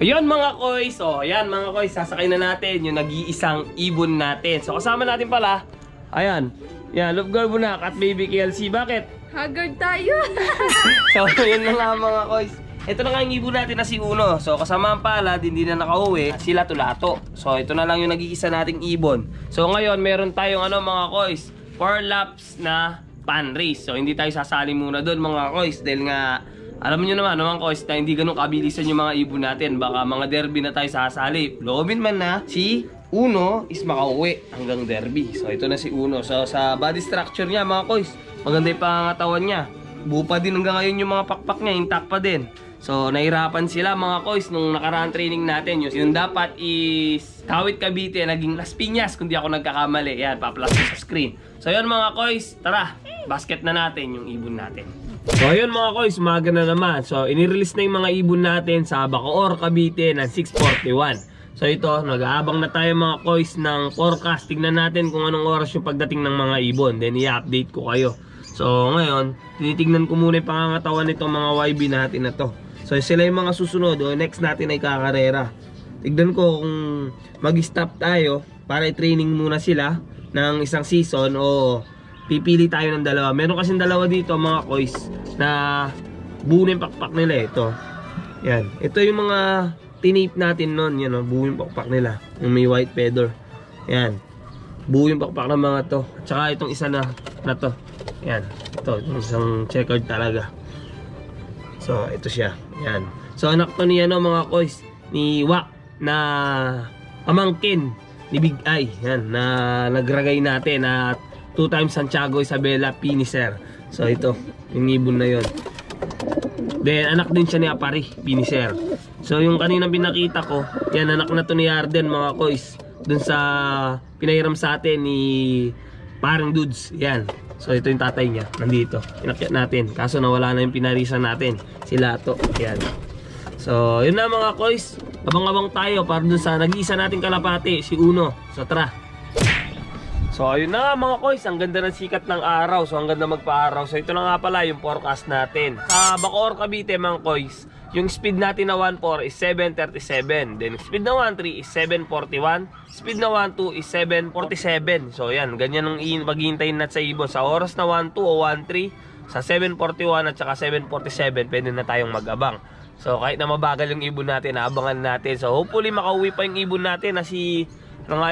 Ayun mga koys, oh, ayan mga koys, sasakay na natin yung nag-iisang ibon natin. So kasama natin pala, ayan, yan, Love Girl Bunak at Baby KLC. Bakit? Haggard tayo. So, yun na nga mga koys. Ito na nga yung ibon natin na si Uno. So, kasama ang palad, hindi na nakauwi. Sila tulato. So, ito na lang yung nag-iisa nating ibon. So, ngayon, meron tayong ano mga koys, 4 laps na pan race. So, hindi tayo sasali muna doon mga koys. Dahil nga, alam niyo naman, naman koys, na hindi ganun kabilisan yung mga ibon natin. Baka mga derby na tayo sasali. Loobin man na si Uno is makauwi hanggang derby. So, ito na si Uno. So, sa body structure niya mga koys, maganda yung pangangatawan niya. Buo pa din hanggang ngayon yung mga pakpak niya, intact pa din. So, nahirapan sila mga koys nung nakaraan training natin. Yung, yung dapat is Kawit Cavite, naging Las Piñas kung di ako nagkakamali. Yan, pa-plus ko sa screen. So, yun mga koys, tara, basket na natin yung ibon natin. So, ayun mga koys, umaga na naman. So, inirelease na yung mga ibon natin sa Bacoor, Cavite ng 641. So, ito, nag-aabang na tayo mga koys ng forecast. Tignan natin kung anong oras yung pagdating ng mga ibon. Then, i-update ko kayo. So, ngayon, tinitignan ko muna yung pangangatawan nitong mga YB natin na to. So, sila yung mga susunod. O, next natin ay kakarera. Tignan ko kung mag-stop tayo para i-training muna sila ng isang season o pipili tayo ng dalawa. Meron kasing dalawa dito mga koys na buo pakpak nila ito. Yan. Ito yung mga tinape natin noon. Yan o, buo pakpak nila. Yung may white feather. Yan. Buo pakpak ng mga to. At saka itong isa na, na to. Yan. Ito, yung isang checkered talaga. So, ito siya. Yan. So, anak to ni ano mga koys, ni Wak na pamangkin ni Big Eye. Yan, na nagragay natin na two times Santiago Isabela Piniser. So, ito, yung ibon na yon. Then, anak din siya ni Apari, Piniser. So, yung kaninang pinakita ko, yan, anak na to ni Arden, mga koys. Dun sa pinahiram sa atin ni Parang Dudes. Yan. So, ito yung tatay niya. Nandito. Inakyat natin. Kaso nawala na yung pinarisan natin. Sila to. Yan. So, yun na mga koys. Abang-abang tayo para dun sa nag-iisa nating kalapati, si Uno. So, tara. So, ayun na nga mga koys. Ang ganda ng sikat ng araw. So, ang ganda magpa-araw. So, ito na nga pala yung forecast natin. Sa Bacoor, Cavite, mga koys, yung speed natin na 1.4 is 7.37. Then, speed na 1.3 is 7.41. Speed na 1.2 is 7.47. So, yan. Ganyan ang maghihintayin natin sa ibon. Sa oras na 1.2 o 1.3, sa 7.41 at saka 7.47, pwede na tayong mag-abang. So, kahit na mabagal yung ibon natin, naabangan natin. So, hopefully, makauwi pa yung ibon natin na si, ano nga?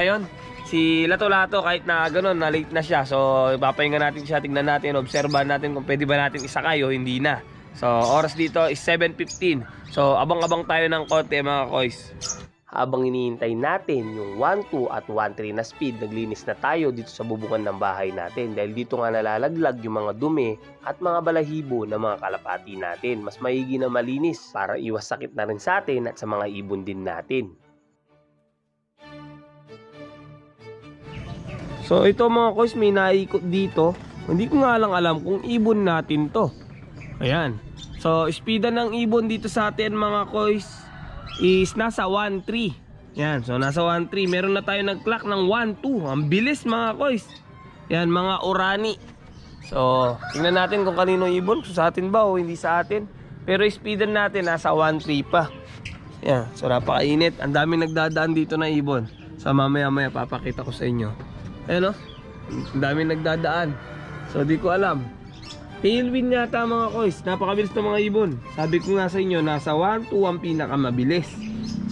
Si Lato Lato, kahit na gano'n, na late na siya. So, ipapahinga natin siya, tignan natin, obserbahan natin kung pwede ba natin isakay o hindi na. So, oras dito is 7.15. So, abang-abang tayo ng konti mga koys. Habang iniintay natin yung 1.2 at 1.3 na speed, naglinis na tayo dito sa bubungan ng bahay natin dahil dito nga nalalaglag yung mga dumi at mga balahibo ng mga kalapati natin. Mas maigi na malinis para iwas sakit na rin sa atin at sa mga ibon din natin. So ito mga koys, may naikot dito. Hindi ko nga lang alam kung ibon natin to. Ayan. So speedan ng ibon dito sa atin mga koys is nasa 1.3. Yan, so nasa 1.3. Meron na tayo nag-clock ng 1.2. Ang bilis mga koys. Yan, mga orani. So, tingnan natin kung kanino ibon. Kung sa atin ba o hindi sa atin. Pero speedan natin nasa 1.3 pa. Yan, so napakainit. Ang dami nagdadaan dito na ibon. So mamaya maya papakita ko sa inyo. Ayan o. Ang dami nagdadaan. So di ko alam. Tailwind yata mga koys. Napakabilis ng mga ibon. Sabi ko nga sa inyo, nasa 1 to 1 pinakamabilis.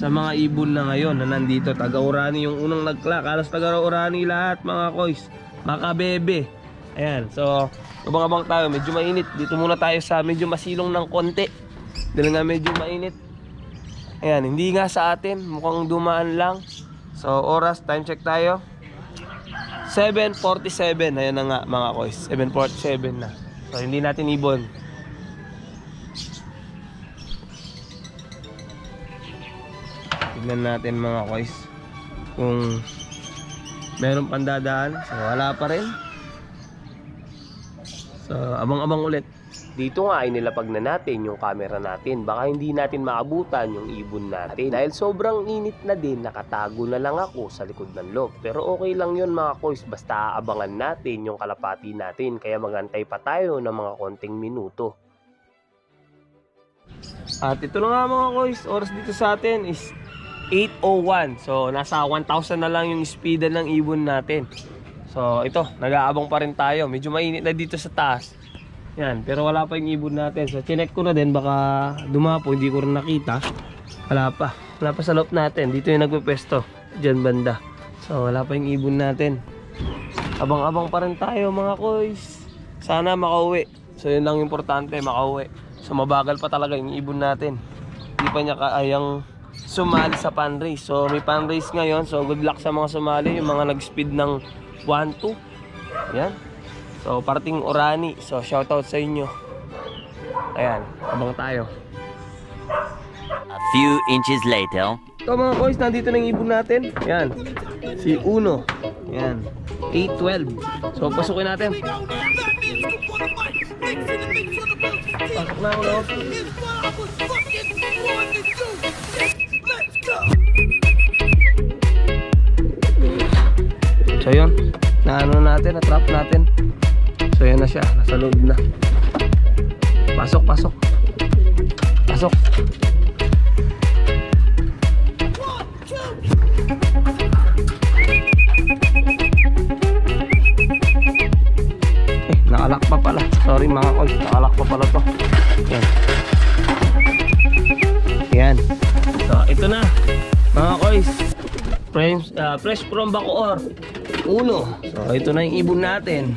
Sa mga ibon na ngayon na nandito. Taga-urani yung unang nag-clock. Alas taga-urani lahat mga koys. Makabebe. Ayan. So, abang-abang tayo. Medyo mainit. Dito muna tayo sa medyo masilong ng konti. Dahil nga medyo mainit. Ayan. Hindi nga sa atin. Mukhang dumaan lang. So, oras. Time check tayo. 7.47. Ayan na nga mga koys. 7.47 na. So, hindi natin ibon. Tignan natin mga koys. Kung meron pandadaan. So, wala pa rin. So, abang-abang ulit. Dito nga ay nilapag na natin yung camera natin. Baka hindi natin maabutan yung ibon natin. Dahil sobrang init na din, nakatago na lang ako sa likod ng loob. Pero okay lang yun mga koys, basta aabangan natin yung kalapati natin. Kaya magantay pa tayo ng mga konting minuto. At ito na nga mga koys, oras dito sa atin is 8.01. So, nasa 1,000 na lang yung speed ng ibon natin. So, ito, nag-aabang pa rin tayo. Medyo mainit na dito sa taas. Yan, pero wala pa yung ibon natin. So, chinek ko na din, baka dumapo, hindi ko rin nakita. Wala pa. Wala pa sa loob natin. Dito yung nagpepesto. Diyan banda. So, wala pa yung ibon natin. Abang-abang pa rin tayo mga koys. Sana makauwi. So, yun lang importante, makauwi. So, mabagal pa talaga yung ibon natin. Hindi pa niya kaayang sumali sa pan race. So, may pan race ngayon. So, good luck sa mga sumali. Yung mga nag-speed ng 1-2. Yan. So, parting Orani. So, shoutout sa inyo. Ayan, abang tayo. A few inches later. Ito mga boys, nandito na yung ibon natin. Yan. Si Uno. Yan. 812. So, pasukin natin. Pasok na ulo. So, yun. Naano natin, na-trap natin. So, yan na siya. Nasa loob na. Pasok, pasok. Pasok. Eh, nakalak pa pala. Sorry mga koy, nakalak pa pala to. Yan. Yan. So, ito na. Mga koys. Fresh, ah, fresh from Bacoor. Uno. So, ito na yung ibon natin.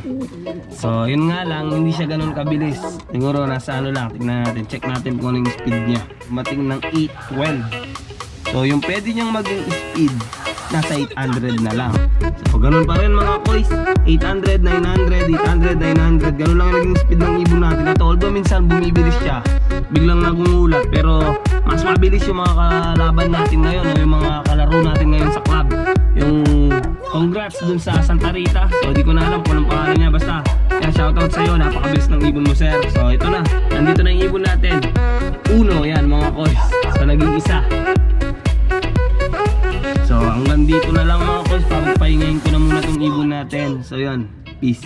So, yun nga lang, hindi siya ganun kabilis. Siguro nasa ano lang, tingnan natin. Check natin kung ano yung speed niya. Mating ng 812. So, yung pwede niyang maging speed, nasa 800 na lang. So, ganun pa rin mga koys. 800, 900, 800, 900. Ganun lang yung speed ng ibon natin. Ito, although minsan bumibilis siya, biglang nagungulat. Pero, mas mabilis yung mga kalaban natin ngayon, o yung mga kalaro natin ngayon sa club. Yung congrats dun sa Santa Rita. So, di ko na alam kung anong pangalan niya. Basta, yan, shoutout sa'yo. Napakabilis ng ibon mo, sir. So, ito na. Nandito na yung ibon natin. Uno, yan, mga koys. So, naging isa. So hanggang dito na lang mga koys, papagpahingayin ko na muna tong ibon natin. So yun, peace.